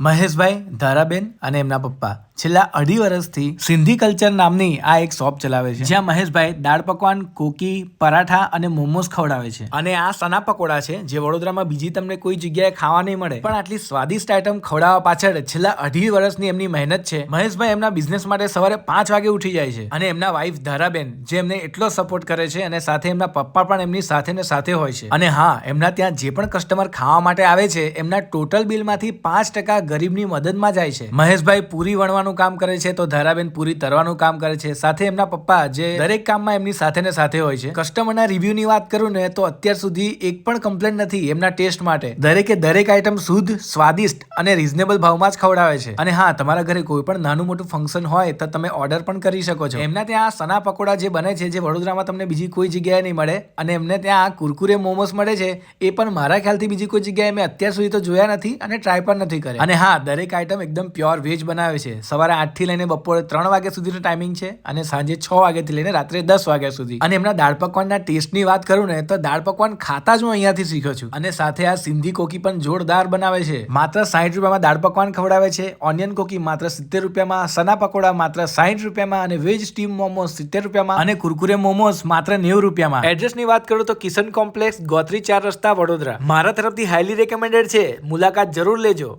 મહેશભાઈ ધારાબેન અને એમના પપ્પા. છેલ્લા અઢી વર્ષથી સિંધી કલ્ચર નામની આ એક શોપ ચલાવે છે. જ્યાં મહેશભાઈ દાળ પકવાન કોકી પરાઠા અને મોમોસ ખવડાવે છે. અને આ સના પકોડા છે જે વડોદરામાં બીજી તમને કોઈ જગ્યાએ ખાવા નહીં મળે. પણ આટલી સ્વાદિષ્ટ આઈટમ ખવડાવવા પાછળ છેલ્લા અઢી વર્ષની એમની મહેનત છે. મહેશભાઈ એમના બિઝનેસ માટે સવારે પાંચ વાગે ઉઠી જાય છે અને એમના વાઈફ ધારાબેન જે એમને એટલો સપોર્ટ કરે છે અને સાથે એમના પપ્પા પણ એમની સાથે ને સાથે હોય છે. અને હા એમના ત્યાં જે પણ કસ્ટમર ખાવા માટે આવે છે એમના ટોટલ બિલમાંથી પાંચ ટકા ગરીબની મદદમાં જાય છે. મહેશભાઈ પૂરી વણવાનું કામ કરે છે, તો ધારાબેન પૂરી તરવાનું કામ કરે છે. સાથે એમના પપ્પા જે દરેક કામમાં એમની સાથે ને સાથે હોય છે. કસ્ટમરના રિવ્યુની વાત કરું ને, તો અત્યાર સુધી એક પણ કમ્પ્લેન નથી એમના ટેસ્ટ માટે. દરેકે દરેક આઈટમ શુદ્ધ, સ્વાદિષ્ટ અને રિઝનેબલ ભાવમાં જ ખવડાવે છે. અને હા, તમારા ઘરે કોઈ પણ નાનું મોટું ફંક્શન હોય, તો તમે ઓર્ડર પણ કરી શકો છો. એમના ત્યાં સના પકોડા જે બને છે, જે વડોદરામાં તમને બીજી કોઈ જગ્યાએ નહીં મળે, અને એમને ત્યાં કુરકુરે મોમોસ મળે છે, એ પણ મારા ખ્યાલથી બીજી કોઈ જગ્યાએ મેં અત્યાર સુધી તો જોયા નથી અને ટ્રાય પણ નથી કરી અને હા, દરેક આઈટમ એકદમ પ્યોર વેજ બનાવે છે. સવારે આઠથી લઈને બપોરે ત્રણ વાગ્યા સુધીનો ટાઈમિંગ છે અને સાંજે છ વાગ્યાથી લઈને રાત્રે દસ વાગ્યા સુધી. અને એમના દાળ પકવાનના ટેસ્ટની વાત કરું ને, તો દાળ પકવાન ખાતા જ હું અહીંયાથી શીખ્યો છું. અને સાથે આ સિંધી કોકી પણ જોરદાર બનાવે છે. માત્ર સાઠ રૂપિયામાં દાળ પકવાન ખવડાવે છે. ઓનિયન કોકી માત્ર સિત્તેર રૂપિયામાં, સના પકોડા માત્ર સાઠ રૂપિયામાં અને વેજ સ્ટીમ મોમોસ સિત્તેર રૂપિયામાં અને કુરકુરે મોમોસ માત્ર નેવું રૂપિયામાં. એડ્રેસની વાત કરું તો કિશન કોમ્પ્લેક્સ ગોત્રી ચાર રસ્તા વડોદરા. મારા તરફથી હાઈલી રેકમેન્ડેડ છે. મુલાકાત જરૂર લેજો.